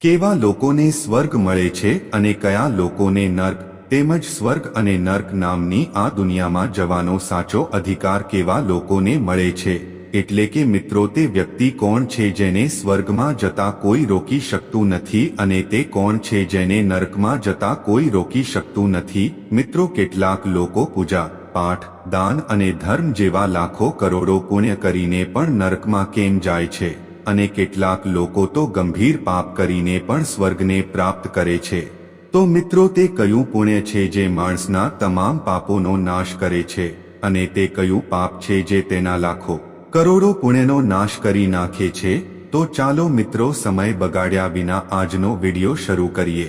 કેવા લોકોને સ્વર્ગ મળે છે અને કયા લોકોને નર્ક? તેમજ સ્વર્ગ અને નર્ક નામની આ દુનિયામાં જવાનો સાચો અધિકાર કેવા લોકોને મળે છે? એટલે કે મિત્રો, તે વ્યક્તિ કોણ છે જેને સ્વર્ગમાં જતા કોઈ રોકી શકતું નથી અને તે કોણ છે જેને નર્કમાં જતા કોઈ રોકી શકતું નથી? મિત્રો, કેટલાક લોકો પૂજા, પાઠ, દાન અને ધર્મ જેવા લાખો કરોડો પુણ્ય કરીને પણ નર્કમાં કેમ જાય છે? અને કેટલાક લોકો તો ગંભીર પાપ કરીને પણ સ્વર્ગને પ્રાપ્ત કરે છે. તો મિત્રો, તે કયું પુણ્ય છે જે માણસના તમામ પાપોનો નાશ કરે છે? અને તે કયું પાપ છે જે તેના લાખો, કરોડો પુણ્યનો નાશ કરી નાખે છે? તો ચાલો મિત્રો, સમય બગાડ્યા વિના આજનો વિડિયો શરૂ કરીએ.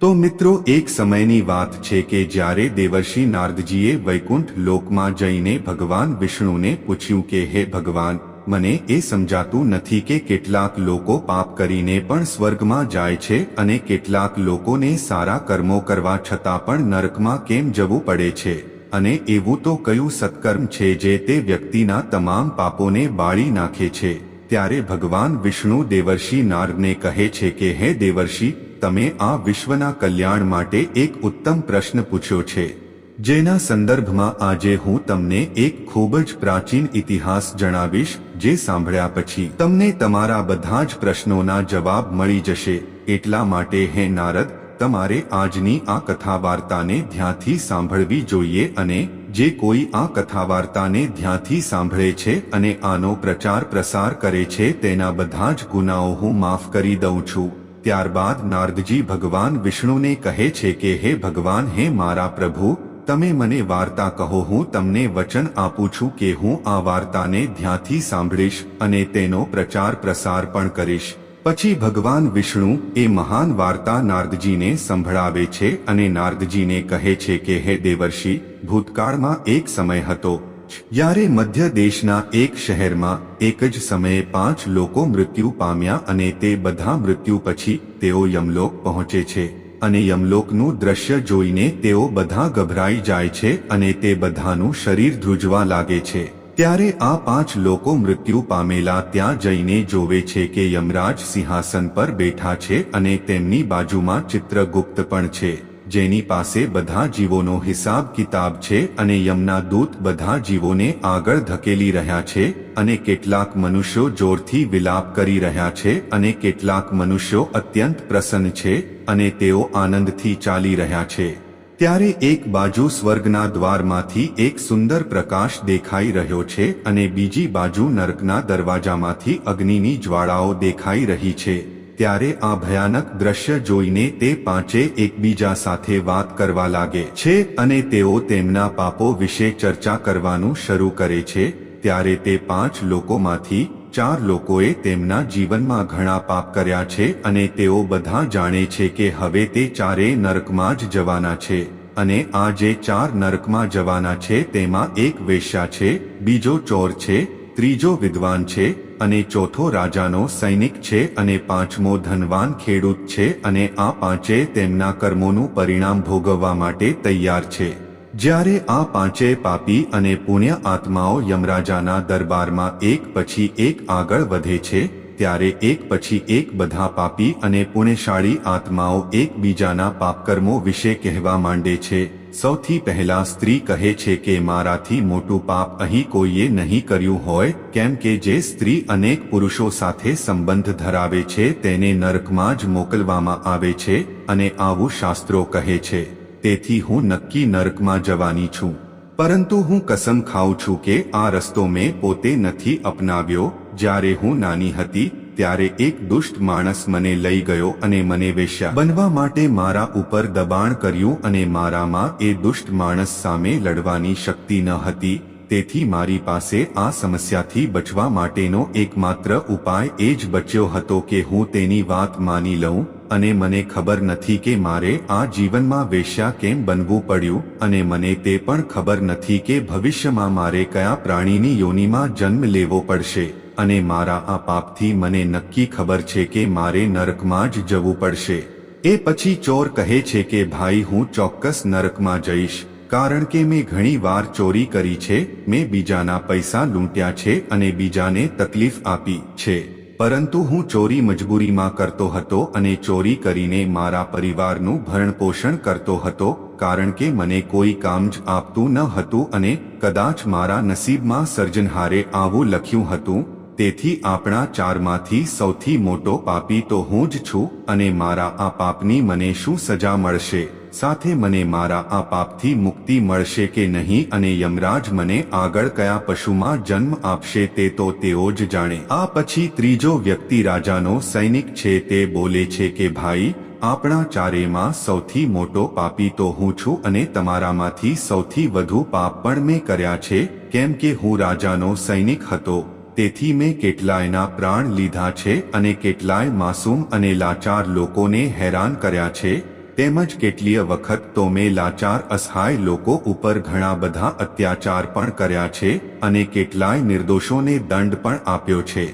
તો મિત્રો, એક સમયની વાત છે કે જ્યારે દેવર્ષિ નારદજીએ વૈકુંઠ લોકમાં જઈને ભગવાન વિષ્ણુને પૂછ્યું કે, હે ભગવાન મને એ સમજાતું નથી કે કેટલાક લોકો પાપ કરીને પણ સ્વર્ગમાં જાય છે અને કેટલાક લોકોને સારા કર્મો કરવા છતાં પણ નરકમાં કેમ જવું પડે છે? અને એવું તો કયું સત્કર્મ છે જે તે વ્યક્તિના તમામ પાપોને બાળી નાખે છે? ત્યારે ભગવાન વિષ્ણુ દેવર્ષિ નારને કહે છે કે, હે દેવર્ષિ, તમે આ વિશ્વના કલ્યાણ માટે એક ઉત્તમ પ્રશ્ન પૂછ્યો છે. જેના સંદર્ભમાં આજે હું તમને એક ખૂબ જ પ્રાચીન ઇતિહાસ જણાવીશ, જે સાંભળ્યા પછી તમને તમારા બધા જ પ્રશ્નોના જવાબ મળી જશે. એટલા માટે હે નારદ, તમારે આજની આ કથા વાર્તાને ધ્યાનથી સાંભળવી જોઈએ અને જે કોઈ આ કથા વાર્તાને ધ્યાનથી સાંભળે છે અને આનો પ્રચાર પ્રસાર કરે છે તેના બધા જ ગુનાઓ હું માફ કરી દઉં છું. ત્યારબાદ નારદજી ભગવાન વિષ્ણુને કહે છે કે, હે ભગવાન, હે મારા પ્રભુ તમે મને વાર્તા કહો, હું તમને વચન આપું છું કે હું આ વાર્તાને ધ્યાનથી સાંભળીશ અને તેનો પ્રચાર પ્રસાર પણ કરીશ. પછી ભગવાન વિષ્ણુ એ મહાન વાર્તા નારદજીને સંભળાવે છે અને નારદજીને કહે છે કે, હે દેવર્ષિ, ભૂતકાળમાં એક સમય હતો. જ્યારે મધ્ય દેશના એક શહેરમાં એક જ સમયે પાંચ લોકો મૃત્યુ પામ્યા અને તે બધા મૃત્યુ પછી તેઓ યમલોક પહોંચે છે. અને યમલોકનું દ્રશ્ય જોઈને તેઓ બધા ગભરાઈ જાય છે અને તે બધાનું શરીર ધ્રુજવા લાગે છે. ત્યારે આ પાંચ લોકો મૃત્યુ પામેલા ત્યાં જઈને જોવે છે કે યમરાજ સિંહાસન પર બેઠા છે અને તેમની બાજુમાં ચિત્રગુપ્ત પણ છે. જેની પાસે બધા જીવોનો હિસાબ કિતાબ છે અને યમના દૂત બધા જીવોને આગળ ધકેલી રહ્યા છે અને કેટલાક મનુષ્યો જોરથી વિલાપ કરી રહ્યા છે અને કેટલાક મનુષ્યો અત્યંત પ્રસન્ન છે અને તેઓ આનંદથી ચાલી રહ્યા છે. ત્યારે એક બાજુ સ્વર્ગના દ્વારમાંથી એક સુંદર પ્રકાશ દેખાઈ રહ્યો છે અને બીજી બાજુ નરકના દરવાજામાંથી અગ્નિની જ્વાળાઓ દેખાઈ રહી છે. ત્યારે આ ભયાનક દ્રશ્ય જોઈને તે પાંચે એકબીજા સાથે વાત કરવા લાગે છે અને તેઓ તેમના પાપો વિશે ચર્ચા કરવાનું શરૂ કરે છે, ત્યારે તે પાંચ લોકોમાંથી ચાર લોકોએ તેમના જીવનમાં ઘણા પાપ કર્યા છે અને તેઓ બધા જાણે છે કે હવે તે ચારે નરકમાં જ જવાના છે, અને આ જે ચાર નરકમાં જવાના છે તેમાં એક વેશ્યા છે, બીજો ચોર છે, ત્રીજો વિદ્વાન છે અને ચોથો રાજાનો સૈનિક છે અને પાંચમો ધનવાન ખેડૂત છે અને આ પાંચે તેમના કર્મોનું પરિણામ ભોગવવા માટે તૈયાર છે. જ્યારે આ પાંચે પાપી અને પુણ્ય આત્માઓ યમરાજાના દરબારમાં એક પછી એક આગળ વધે છે, ત્યારે એક પછી એક બધા પાપી અને પુણ્યશાળી આત્માઓ એકબીજાના પાપકર્મો વિશે કહેવા માંડે છે. સૌથી પહેલા સ્ત્રી કહે છે કે મારાથી મોટું પાપ અહીં કોઈએ નહીં કર્યું હોય, કેમ કે જે સ્ત્રી અનેક પુરુષો સાથે સંબંધ ધરાવે છે તેને નરકમાં જ મોકલવામાં આવે છે અને આવું શાસ્ત્રો કહે છે. તેથી હું નક્કી નરકમાં જવાની છું. પરંતુ હું કસમ ખાઉં છું કે આ રસ્તો મેં પોતે નથી અપનાવ્યો, જ્યારે હું નાની હતી ત્યારે એક દુષ્ટ માણસ મને લઈ ગયો અને મને વેશ્યા. બનવા માટે મારા ઉપર દબાણ કર્યું અને મારામાં એ દુષ્ટ માણસ સામે લડવાની શક્તિ ન હતી, તેથી મારી પાસે આ સમસ્યાથી બચવા માટેનો એકમાત્ર ઉપાય એ જ બચ્યો હતો કે હું તેની વાત માની લઉં, અને મને ખબર નથી કે મારે આ જીવનમાં વેશ્યા કેમ બનવું પડ્યું, અને મને તે પણ ખબર નથી કે ભવિષ્યમાં મારે કયા પ્રાણીની યોનિમાં જન્મ લેવો પડશે. અને મારા આ પાપથી મને નક્કી ખબર છે કે મારે નરકમાં જ જવું પડશે. એ પછી ચોર કહે છે કે, ભાઈ, હું ચોક્કસ નરકમાં જઈશ, કારણ કે મેં ઘણી વાર ચોરી કરી છે, મેં બીજાના પૈસા લૂંટ્યા છે અને બીજાને તકલીફ આપી છે. પરંતુ હું ચોરી મજબૂરીમાં કરતો હતો અને ચોરી કરીને મારા પરિવારનું ભરણપોષણ કરતો હતો, કારણ કે મને કોઈ કામ જ આપતું ન હતું અને કદાચ મારા નસીબમાં સર્જનહારે આવું લખ્યું હતું તેથી આપણા ચારમાંથી સૌથી મોટો પાપી તો હું જ છું અને મારા આ પાપની મને શું સજા મળશે? સાથે મને મારા આ પાપથી મુક્તિ મળશે કે નહીં અને યમરાજ મને આગળ કયા પશુમાં જન્મ આપશે તે તો તેઓ જ જાણે. આ પછી ત્રીજો વ્યક્તિ રાજાનો સૈનિક છે તે બોલે છે કે, ભાઈ, આપણા ચારેમાં સૌથી મોટો પાપી તો હું છું અને તમારામાંથી સૌથી વધુ પાપ પણ મેં કર્યા છે. કેમ કે હું રાજાનો સૈનિક હતો. તેથી મેં કેટલાયના પ્રાણ લીધા છે અને કેટલાય માસૂમ અને લાચાર લોકોને હેરાન કર્યા છે, તેમજ કેટલીય વખત તો મેં લાચાર, અસહાય લોકો ઉપર ઘણા બધા અત્યાચાર પણ કર્યા છે અને કેટલાય નિર્દોષોને દંડ પણ આપ્યો છે.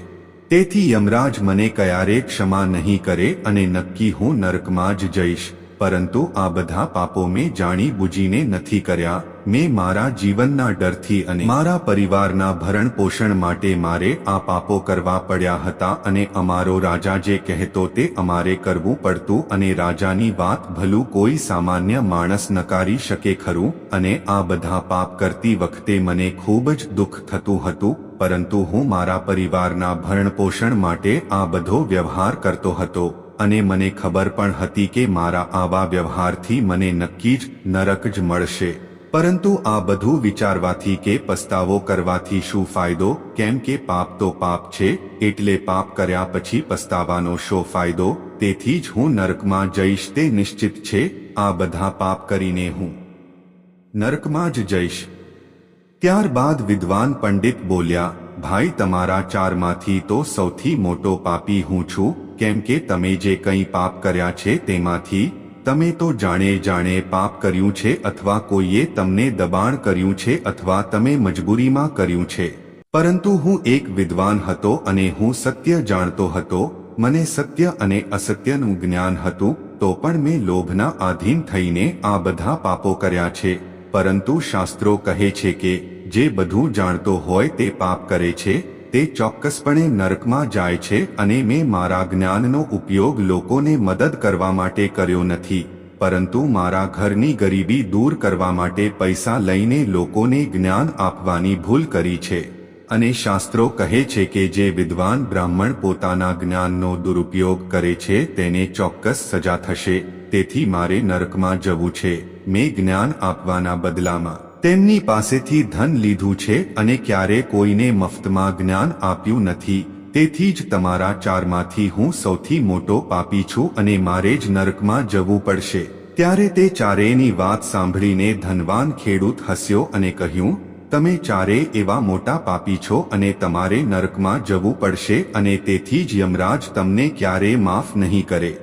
તેથી યમરાજ મને ક્યારે ક્ષમા નહીં કરે અને નક્કી હું નરકમાં જ જઈશ. પરંતુ આ બધા પાપો મેં જાણી બુજીને નથી કર્યા. મેં મારા જીવનના ડરથી અને મારા પરિવારના ભરણ પોષણ માટે મારે આ પાપો કરવા પડ્યા હતા અને અમારો રાજા જે કહેતો તે અમારે કરવું પડતું અને રાજાની વાત ભલું કોઈ સામાન્ય માણસ નકારી શકે ખરું? અને આ બધા પાપ કરતી વખતે મને ખૂબ જ દુઃખ થતું હતું, પરંતુ હું મારા પરિવારના ભરણ પોષણ માટે આ બધો વ્યવહાર કરતો હતો. અને મને ખબર પણ હતી કે મારા આવા વ્યવહારથી મને નક્કી જ નરક જ મળશે. પરંતુ આ બધું વિચારવાથી કે પસ્તાવો કરવાથી શું ફાયદો? કેમ કે પાપ તો પાપ છે, એટલે પાપ કર્યા પછી પસ્તાવાનો શો ફાયદો? તેથી જ હું નરકમાં જઈશ તે નિશ્ચિત છે, આ બધા પાપ કરીને હું નરકમાં જ જઈશ. ત્યારબાદ વિદ્વાન પંડિત બોલ્યા, ભાઈ, તમારા ચારમાંથી તો સૌથી મોટો પાપી હું છું કેમ કે તમે જે કંઈ પાપ કર્યા છે તેમાંથી તમે તો જાણે જાણે પાપ કર્યું છે અથવા કોઈએ તમને દબાણ કર્યું છે અથવા તમે મજબૂરીમાં કર્યું છે. પરંતુ હું એક વિદ્વાન હતો અને હું સત્ય જાણતો હતો, મને સત્ય અને અસત્યનું જ્ઞાન હતું, તો પણ મેં લોભના આધીન થઈને આ બધા પાપો કર્યા છે. પરંતુ શાસ્ત્રો કહે છે કે જે બધું જાણતો હોય તે પાપ કરે છે તે ચોક્કસપણે નરકમાં જાય છે અને મેં મારા જ્ઞાનનો ઉપયોગ લોકોને મદદ કરવા માટે કર્યો નથી, પરંતુ મારા ઘરની ગરીબી દૂર કરવા માટે પૈસા લઈને લોકોને જ્ઞાન આપવાની ભૂલ કરી છે. અને શાસ્ત્રો કહે છે કે જે વિદ્વાન બ્રાહ્મણ પોતાના જ્ઞાનનો દુરુપયોગ કરે છે તેને ચોક્કસ સજા થશે, તેથી મારે નરકમાં જવું છે, મેં જ્ઞાન આપવાના બદલામાં. તેમની પાસેથી ધન લીધું છે અને ક્યારે કોઈને મફતમાં જ્ઞાન આપ્યું નથી. તેથી જ તમારા ચારમાંથી હું સૌથી મોટો પાપી છું અને મારે જ નરકમાં જવું પડશે. ત્યારે તે ચારેયની વાત સાંભળીને ધનવાન ખેડૂત હસ્યો અને કહ્યું, તમે ચારે એવા મોટા પાપી છો અને તમારે નરકમાં જવું પડશે અને તેથી જ યમરાજ તમને ક્યારે માફ નહીં કરે.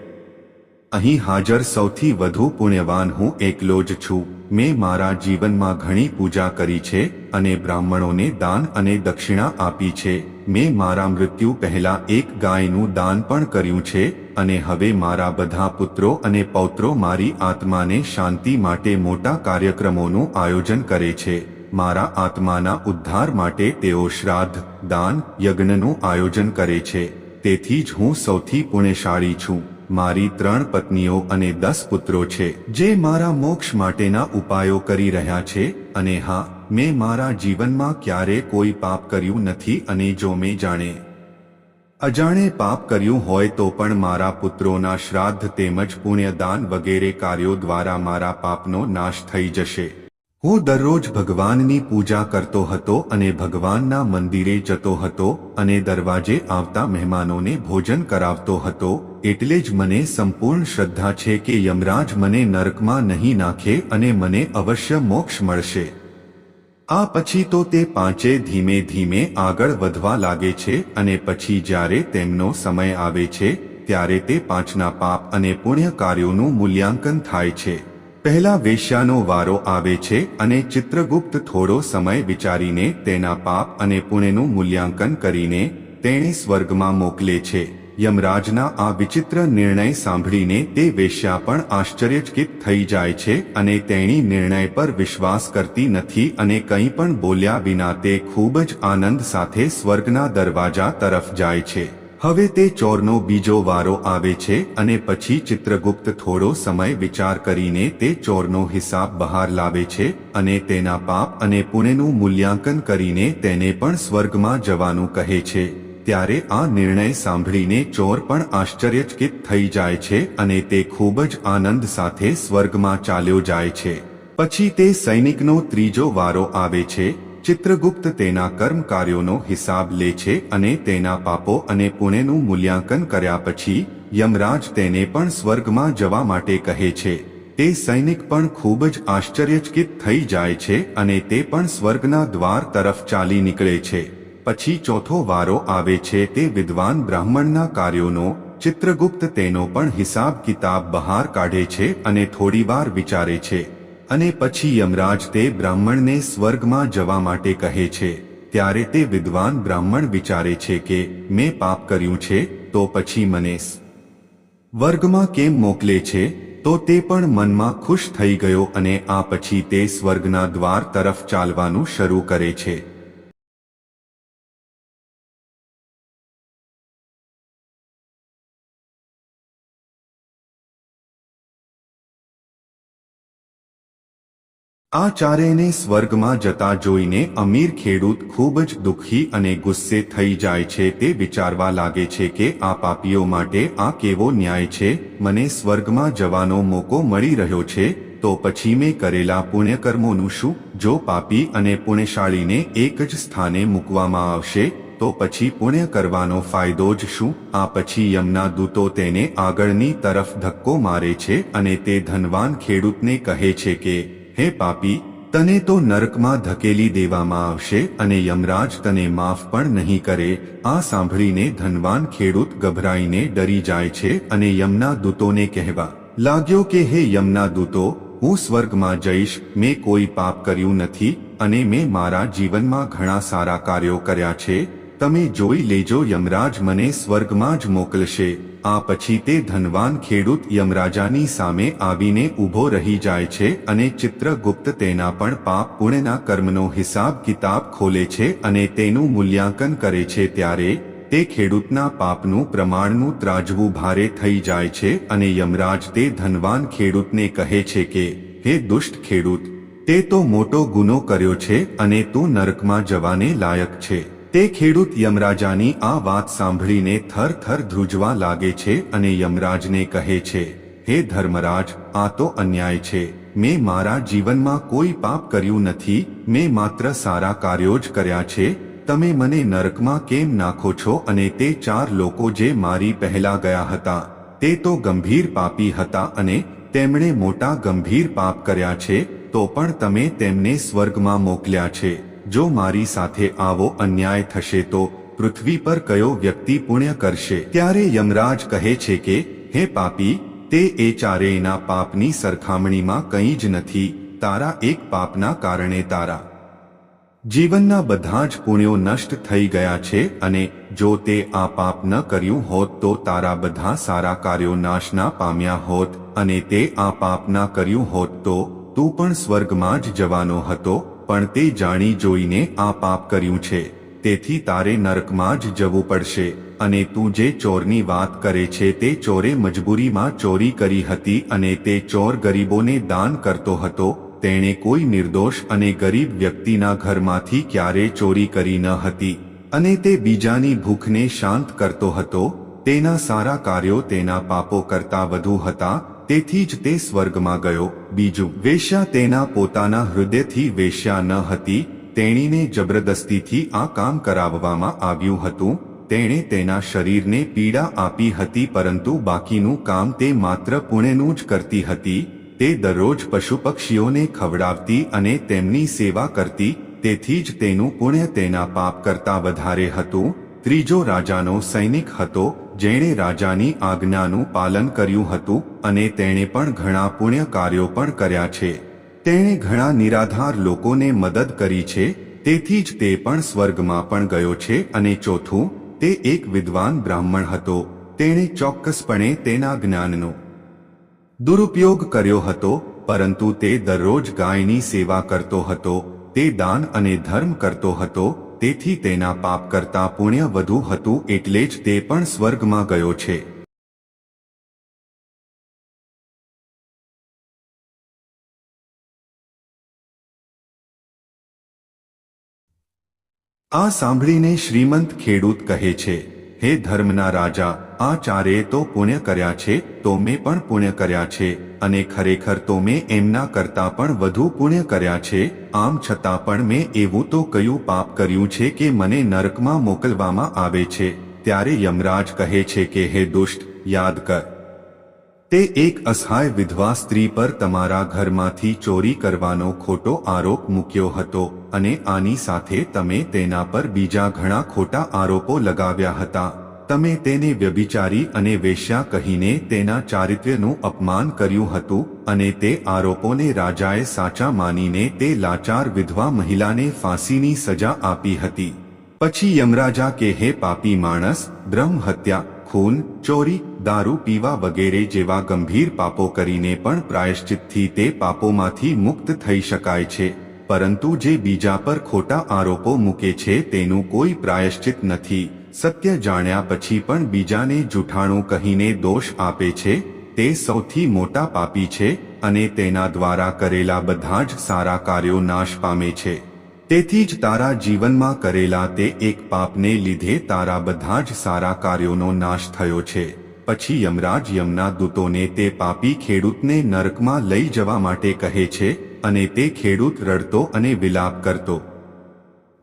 અહીં હાજર સૌથી વધુ પુણ્યવાન હું એકલો જ છું. મેં મારા જીવનમાં ઘણી પૂજા કરી છે અને બ્રાહ્મણોને દાન અને દક્ષિણા આપી છે. મેં મારા મૃત્યુ પહેલા એક ગાયનું દાન પણ કર્યું છે અને હવે મારા બધા પુત્રો અને પૌત્રો મારી આત્માને શાંતિ માટે મોટા કાર્યક્રમોનું આયોજન કરે છે. મારા આત્માના ઉદ્ધાર માટે તેઓ શ્રાદ્ધ, દાન, યજ્ઞનું આયોજન કરે છે. તેથી જ હું સૌથી પુણ્યશાળી છું. મારી ત્રણ પત્નીઓ અને દસ પુત્રો છે, જે મારા મોક્ષ માટેના ઉપાયો કરી રહ્યા છે, અને હા, મેં મારા જીવનમાં ક્યારે કોઈ પાપ કર્યું નથી અને જો મેં જાણે અજાણે પાપ કર્યું હોય તો પણ મારા પુત્રોના શ્રાદ્ધ તેમજ પુણ્યદાન વગેરે કાર્યો દ્વારા મારા પાપનો નાશ થઈ જશે. હું દરરોજ ભગવાનની પૂજા કરતો હતો અને ભગવાનના મંદિરે જતો હતો અને દરવાજે આવતા મહેમાનોને ભોજન કરાવતો હતો, એટલે જ મને સંપૂર્ણ શ્રદ્ધા છે કે યમરાજ મને નરકમાં નહીં નાખે અને મને અવશ્ય મોક્ષ મળશે. આ પછી તો તે પાંચે ધીમે ધીમે આગળ વધવા લાગે છે અને પછી જ્યારે તેમનો સમય આવે છે, ત્યારે તે પાંચના પાપ અને પુણ્ય કાર્યોનું મૂલ્યાંકન થાય છે. પહેલા વેશ્યાનો વારો આવે છે અને ચિત્રગુપ્ત થોડો સમય વિચારીને તેના પાપ અને પુણ્યનું મૂલ્યાંકન કરીને તેણે સ્વર્ગમાં મોકલે છે. યમરાજના આ વિચિત્ર નિર્ણય સાંભળીને તે વેશ્યા પણ આશ્ચર્યચકિત થઈ જાય છે અને તેણી નિર્ણય પર વિશ્વાસ કરતી નથી અને કંઈ પણ બોલ્યા વિના તે ખૂબ જ આનંદ સાથે સ્વર્ગના દરવાજા તરફ જાય છે. હવે તે ચોરનો બીજો વારો આવે છે અને પછી ચિત્રગુપ્ત થોડો સમય વિચાર કરીને તે ચોરનો હિસાબ બહાર લાવે છે અને તેના પાપ અને પુણ્યનું મૂલ્યાંકન કરીને તેને પણ સ્વર્ગમાં જવાનું કહે છે. ત્યારે આ નિર્ણય સાંભળીને ચોર પણ આશ્ચર્યચકિત થઈ જાય છે અને તે ખૂબ જ આનંદ સાથે સ્વર્ગમાં ચાલ્યો જાય છે. પછી તે સૈનિકનો ત્રીજો વારો આવે છે ચિત્રગુપ્ત તેના કર્મ કાર્યોનો હિસાબ લે છે અને તેના પાપો અને પુણ્યનું મૂલ્યાંકન કર્યા પછી, યમરાજ તેને પણ સ્વર્ગમાં જવા માટે કહે છે. તે સૈનિક પણ ખૂબ જ આશ્ચર્યચકિત થઈ જાય છે અને તે પણ સ્વર્ગના દ્વાર તરફ ચાલી નીકળે છે. પછી ચોથો વારો આવે છે તે વિદ્વાન બ્રાહ્મણના કાર્યોનો, ચિત્રગુપ્ત તેનો પણ હિસાબ કિતાબ બહાર કાઢે છે અને થોડીવાર વિચારે છે. અને પછી યમરાજ તે બ્રાહ્મણને સ્વર્ગમાં જવા માટે કહે છે, ત્યારે તે વિદ્વાન બ્રાહ્મણ વિચારે છે કે, મેં પાપ કર્યું છે, તો પછી મને વર્ગમાં કેમ મોકલે છે, તો તે પણ મનમાં ખુશ થઈ ગયો અને આ પછી તે સ્વર્ગના દ્વાર તરફ ચાલવાનું શરૂ કરે છે. આ ચારેયને સ્વર્ગમાં જતા જોઈને અમીર ખેડૂત ખૂબ જ દુઃખી અને ગુસ્સે થઈ જાય છે તે વિચારવા લાગે છે કે આ પાપીઓ માટે આ કેવો ન્યાય છે? મને સ્વર્ગમાં જવાનો મોકો મળી રહ્યો છે, તો પછી મેં કરેલા પુણ્યકર્મોનું શું? જો પાપી અને પુણ્યશાળીને એક જ સ્થાને મૂકવામાં આવશે, તો પછી પુણ્ય કરવાનો ફાયદો જ શું? આ પછી યમના દૂતો તેને આગળની તરફ ધક્કો મારે છે અને તે ધનવાન ખેડૂતને કહે છે કે હે પાપી, તને તો નરકમાં ધકેલી દેવામાં આવશે અને યમરાજ તને માફ પણ નહીં કરે, આ સાંભળીને ધનવાન ખેડૂત ગભરાઈને ડરી જાય છે અને યમના દૂતોને કહેવા, લાગ્યો કે હે યમના દૂતો, હું સ્વર્ગમાં જઈશ, મેં કોઈ પાપ કર્યું નથી અને મેં મારા જીવનમાં ઘણા સારા કાર્યો કર્યા છે, તમે જોઈ લેજો યમરાજ મને સ્વર્ગમાં જ મોકલશે આ પછી તે ધનવાન ખેડૂત યમરાજાની સામે આવીને ઊભો રહી જાય છે અને ચિત્રગુપ્ત તેના પણ પાપ પુણ્યના કર્મનો હિસાબ કિતાબ ખોલે છે અને તેનું મૂલ્યાંકન કરે છે ત્યારે તે ખેડૂતના પાપનું પ્રમાણનું ત્રાજવું ભારે થઈ જાય છે અને યમરાજ તે ધનવાન ખેડૂતને કહે છે કે, હે દુષ્ટ ખેડૂત, તે તો મોટો ગુનો કર્યો છે અને તું નરકમાં જવાને લાયક છે. તે ખેડૂત યમરાજાની આ વાત સાંભળીને થર થર ધ્રુજવા લાગે છે અને યમરાજને કહે છે, હે ધર્મરાજ, આ તો અન્યાય છે. મેં મારા જીવનમાં કોઈ પાપ કર્યું નથી. મેં માત્ર સારા કાર્યો જ કર્યા છે. તમે મને નરકમાં કેમ નાખો છો અને તે ચાર લોકો જે મારી પહેલા ગયા હતા, તે તો ગંભીર પાપી હતા અને તેમણે મોટા ગંભીર પાપ કર્યા છે, તો પણ તમે તેમને સ્વર્ગમાં મોકલ્યા છે. જો મારી સાથે આવો અન્યાય થશે તો પૃથ્વી પર કયો વ્યક્તિ પુણ્ય કરશે? ત્યારે યમરાજ કહે છે કે, હે પાપી, તે એ ચારેયના પાપની સરખામણીમાં કંઈ જ નથી. તારા એક પાપના કારણે તારા જીવનના બધા જ પુણ્યો નષ્ટ થઈ ગયા છે અને જો તે આ પાપ ન કર્યું હોત તો તારા બધા સારા કાર્યો નાશના પામ્યા હોત અને તે આ પાપ ના કર્યું હોત તો તું પણ સ્વર્ગમાં જ જવાનો હતો. પણ તે જાણી જોઈને આ પાપ કર્યું છે. તેથી તારે નરકમાં જ જવું પડશે, અને તું જે ચોરની વાત કરે છે તે ચોરે મજબૂરીમાં ચોરી કરી હતી અને તે ચોર ગરીબોને દાન કરતો હતો, તેણે કોઈ નિર્દોષ અને ગરીબ વ્યક્તિના ઘરમાંથી ક્યારે ચોરી કરી ન હતી. અને તે બીજાની ભૂખને શાંત કરતો હતો, તેના સારા કાર્યો તેના પાપો કરતા વધુ હતા તેથી જ તે સ્વર્ગમાં ગયો. બીજું, વેશ્યા તેના પોતાના હૃદયથી વેશ્યા ન હતી. તેણીને જબરદસ્તીથી આ કામ કરાવવામાં આવ્યું હતું. તેણે તેના શરીરને પીડા આપી હતી પરંતુ બાકીનું કામ તે માત્ર પુણેનું જ કરતી હતી. તે દરરોજ પશુ પક્ષીઓને ખવડાવતી અને તેમની સેવા કરતી, તેથી જ તેનું પુણ્ય તેના પાપ કરતા વધારે હતું. ત્રીજો રાજાનો સૈનિક હતો. જેણે રાજાની આજ્ઞાનું પાલન કર્યું હતું અને તેણે પણ ઘણા પુણ્ય કાર્યો પણ કર્યા છે. તેણે ઘણા નિરાધાર લોકોને મદદ કરી છે, તેથી જ તે પણ સ્વર્ગમાં પણ ગયો છે અને ચોથું, તે એક વિદ્વાન બ્રાહ્મણ હતો, તેણે ચોક્કસપણે તેના જ્ઞાનનો દુરુપયોગ કર્યો હતો, પરંતુ તે દરરોજ ગાયની સેવા કરતો હતો, તે દાન અને ધર્મ કરતો હતો તેથી તેના પાપ કરતા પુણ્ય વધુ હતું એટલે જ તે પણ સ્વર્ગમાં ગયો છે. આ સાંભળીને શ્રીમંત ખેડૂત કહે છે, હે ધર્મના રાજા, આ ચારે તો પુણ્ય કર્યા છે, તો મેં પણ પુણ્ય કર્યા છે. અને ખરેખર તો મેં એમના કરતા પણ વધુ પુણ્ય કર્યા છે, આમ છતાં પણ મેં એવું તો કયું પાપ કર્યું છે કે મને નરકમાં મોકલવામાં આવે છે, ત્યારે યમરાજ કહે છે કે, હે દુષ્ટ, યાદ કર. તે એક અસહાય વિધવા સ્ત્રી પર તમારા ઘરમાંથી ચોરી કરવાનો ખોટો આરોપ મૂક્યો હતો અને આની સાથે તમે તેના પર બીજા ઘણા ખોટા આરોપો લગાવ્યા હતા. તમે તેને વ્યભિચારી અને વેશ્યા કહીને તેના ચારિત્ર્યનું અપમાન કર્યું હતું અને તે આરોપોને રાજાએ સાચા માનીને તે લાચાર વિધવા મહિલાને ફાંસીની સજા આપી હતી. પછી યમરાજા કે, હે પાપી માણસ, બ્રહ્મ હત્યા, ખૂન, ચોરી, દારૂ પીવા વગેરે જેવા ગંભીર પાપો કરીને પણ પ્રાયશ્ચિતથી તે પાપોમાંથી મુક્ત થઈ શકાય છે. પરંતુ જે બીજા પર ખોટા આરોપો મૂકે છે તેનું કોઈ પ્રાયશ્ચિત નથી. સત્ય જાણ્યા પછી પણ બીજાને જૂઠાણું કહીને દોષ આપે છે, તે સૌથી મોટા પાપી છે અને તેના દ્વારા કરેલા બધા જ સારા કાર્યો નાશ પામે છે. તેથી જ તારા જીવનમાં કરેલા તે એક પાપને લીધે તારા બધા જ સારા કાર્યોનો નાશ થયો છે. પછી યમરાજ યમના દૂતોને તે પાપી ખેડૂતને નરકમાં લઈ જવા માટે કહે છે અને તે ખેડૂત રડતો અને વિલાપ કરતો.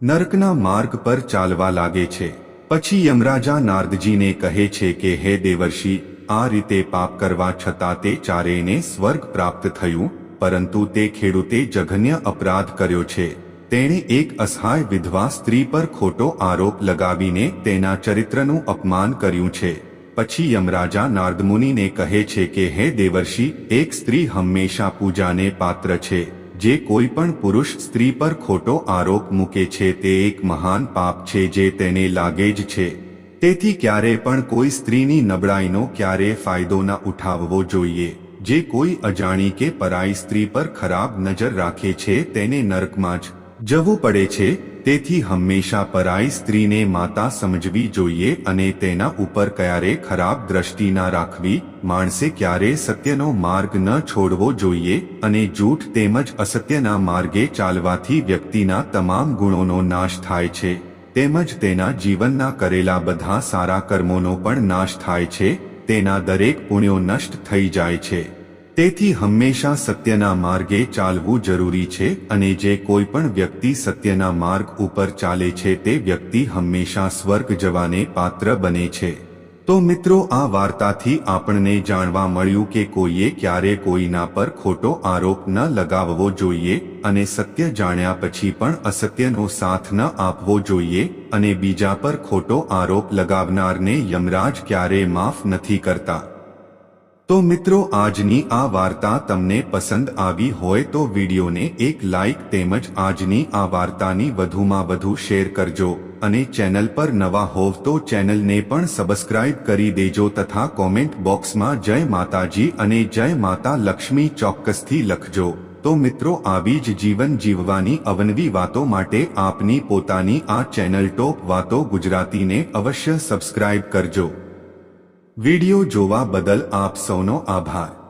નરકના માર્ગ પર ચાલવા લાગે છે. પછી યમરાજા નારદજીને કહે છે કે, હે દેવર્ષિ, આ રીતે પાપ કરવા છતાં તે ચારેયને સ્વર્ગ પ્રાપ્ત થયું, પરંતુ તે ખેડૂતે જઘન્ય અપરાધ કર્યો છે. તેણે એક અસહાય વિધવા સ્ત્રી પર ખોટો આરોપ લગાવીને તેના ચરિત્રનું અપમાન કર્યું છે. પછી યમરાજા નારદમુનિને કહે છે કે, હે દેવર્ષિ, એક સ્ત્રી હંમેશા પૂજાને પાત્ર છે. જે કોઈ પણ પુરુષ સ્ત્રી પર ખોટો આરોપ મૂકે છે તે એક મહાન પાપ છે જે તેને લાગે જ છે. તેથી ક્યારે પણ કોઈ સ્ત્રીની નબળાઈનો ક્યારે ફાયદો ન ઉઠાવવો જોઈએ. જે કોઈ અજાણી કે પરાઈ સ્ત્રી પર ખરાબ નજર રાખે છે તેને નરકમાં જ જવું પડે છે. તેથી હંમેશા પરાઈ સ્ત્રીને માતા સમજવી જોઈએ અને તેના ઉપર ક્યારે ખરાબ દ્રષ્ટિ ના રાખવી, માણસે ક્યારે સત્યનો માર્ગ ન છોડવો જોઈએ અને જૂઠ તેમજ અસત્યના માર્ગે ચાલવાથી વ્યક્તિના તમામ ગુણોનો નાશ થાય છે. તેમજ તેના જીવનના કરેલા બધા સારા કર્મોનો પણ નાશ થાય છે. તેના દરેક પુણ્યો નષ્ટ થઈ જાય છે. તેથી હંમેશા સત્યના માર્ગે ચાલવું જરૂરી છે અને જે કોઈ પણ વ્યક્તિ સત્યના માર્ગ ઉપર ચાલે છે તે વ્યક્તિ હંમેશા સ્વર્ગ જવાને પાત્ર બને છે. તો મિત્રો, આ વાર્તાથી આપણને જાણવા મળ્યું કે કોઈએ ક્યારે કોઈના પર ખોટો આરોપ ન લગાવવો જોઈએ અને સત્ય જાણ્યા પછી પણ અસત્યનો સાથ ન આપવો જોઈએ અને બીજા પર ખોટો આરોપ લગાવનારને યમરાજ ક્યારે માફ નથી કરતા. તો મિત્રો, આજની આ વાર્તા તમને પસંદ આવી હોય તો વિડીયોને એક લાઇક તેમજ આજની આ વાર્તાની વધુમાં વધુ શેર કરજો અને ચેનલ પર નવા હોવ તો ચેનલને પણ સબસ્ક્રાઇબ કરી દેજો તથા કોમેન્ટ બોક્સમાં જય માતાજી અને જય માતા લક્ષ્મી ચોક્કસથી લખજો. તો મિત્રો, આવી જ જીવન જીવવાની અવનવી વાતો માટે આપની પોતાની આ ચેનલ ટોપ વાતો ગુજરાતીને અવશ્ય સબસ્ક્રાઇબ કરજો. વિડિયો જોવા બદલ આપ સૌનો આભાર.